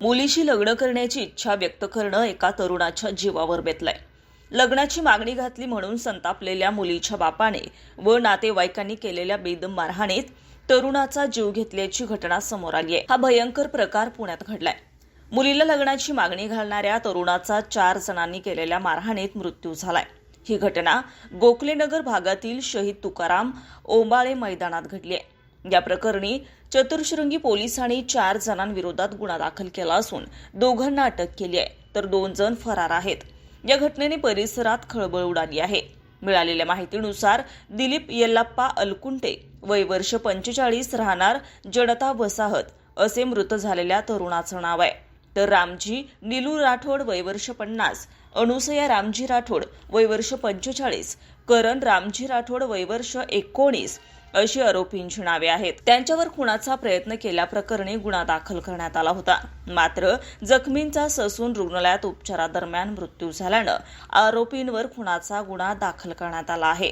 मुलीशी लग्न करण्याची इच्छा व्यक्त करणं एका तरुणाच्या जीवावर बेतलंय. लग्नाची मागणी घातली म्हणून संतापलेल्या मुलीच्या बापाने व नातेवाईकांनी केलेल्या बेदम मारहाणीत तरुणाचा जीव घेतल्याची घटना समोर आली आहे. हा भयंकर प्रकार पुण्यात घडलाय. मुलीला लग्नाची मागणी घालणाऱ्या तरुणाचा चार जणांनी केलेल्या मारहाणीत मृत्यू झालाय. ही घटना गोखलेनगर भागातील शहीद तुकाराम ओंबाळे मैदानात घडली आहे. या प्रकरणी चतुर्शृंगी पोलिसांनी चार जणांविरोधात गुन्हा दाखल केला असून दोघांना अटक केली आहे. तर दोन जण फरार आहेत. या घटनेने परिसरात खळबळ उडाली आहे. मिळालेल्या माहितीनुसार दिलीप येल्लाप्पा अलकुंटे वय वर्ष पंचेचाळीस राहणार जनता वसाहत असे मृत झालेल्या तरुणाचं नाव आहे. तर रामजी निलू राठोड वयवर्ष पन्नास अनुसया रामजी राठोड वयवर्ष पंचेचाळीस करण रामजी राठोड वयवर्ष एकोणीस अशी आरोपींची नावे आहेत. त्यांच्यावर खुनाचा प्रयत्न केल्याप्रकरणी गुन्हा दाखल करण्यात आला होता. मात्र जखमींचा ससून रुग्णालयात उपचारादरम्यान मृत्यू झाल्यानं आरोपींवर खुनाचा गुन्हा दाखल करण्यात आला आहे.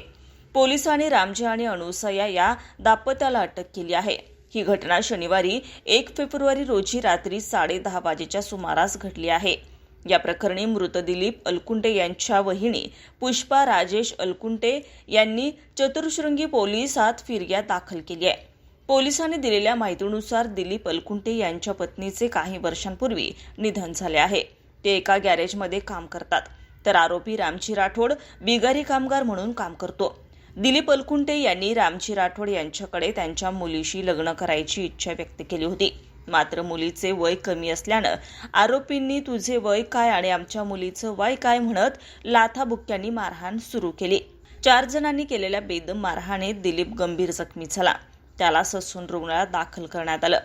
पोलिसांनी रामजी आणि अनुसया या दाम्पत्याला अटक केली आहे. ही घटना शनिवारी एक फेब्रुवारी रोजी रात्री साडेदहा वाजेच्या सुमारास घडली आहे. या प्रकरणी मृत दिलीप अलकुंटे यांच्या वहिनी पुष्पा राजेश अलकुंटे यांनी चतुर्शृंगी पोलिसात फिर्याद दाखल केली आहे. पोलिसांनी दिलेल्या माहितीनुसार दिलीप अलकुंटे यांच्या पत्नीचे काही वर्षांपूर्वी निधन झाले आहे. ते एका गॅरेजमध्ये काम करतात. तर आरोपी रामजी राठोड बिगारी कामगार म्हणून काम करतो. दिलीप अलकुंटे यांनी रामजी राठोड यांच्याकडे त्यांच्या मुलीशी लग्न करायची इच्छा व्यक्त केली होती. मात्र मुलीचे वय कमी असल्यानं आरोपींनी तुझे वय काय आणि आमच्या मुलीचं वय काय म्हणत लाथाबुक्क्यांनी मारहाण सुरू केली. चार जणांनी केलेल्या बेदम मारहाणीत दिलीप गंभीर जखमी झाला. त्याला ससून रुग्णालयात दाखल करण्यात आलं.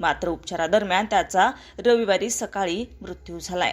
मात्र उपचारादरम्यान त्याचा रविवारी सकाळी मृत्यू झालाय.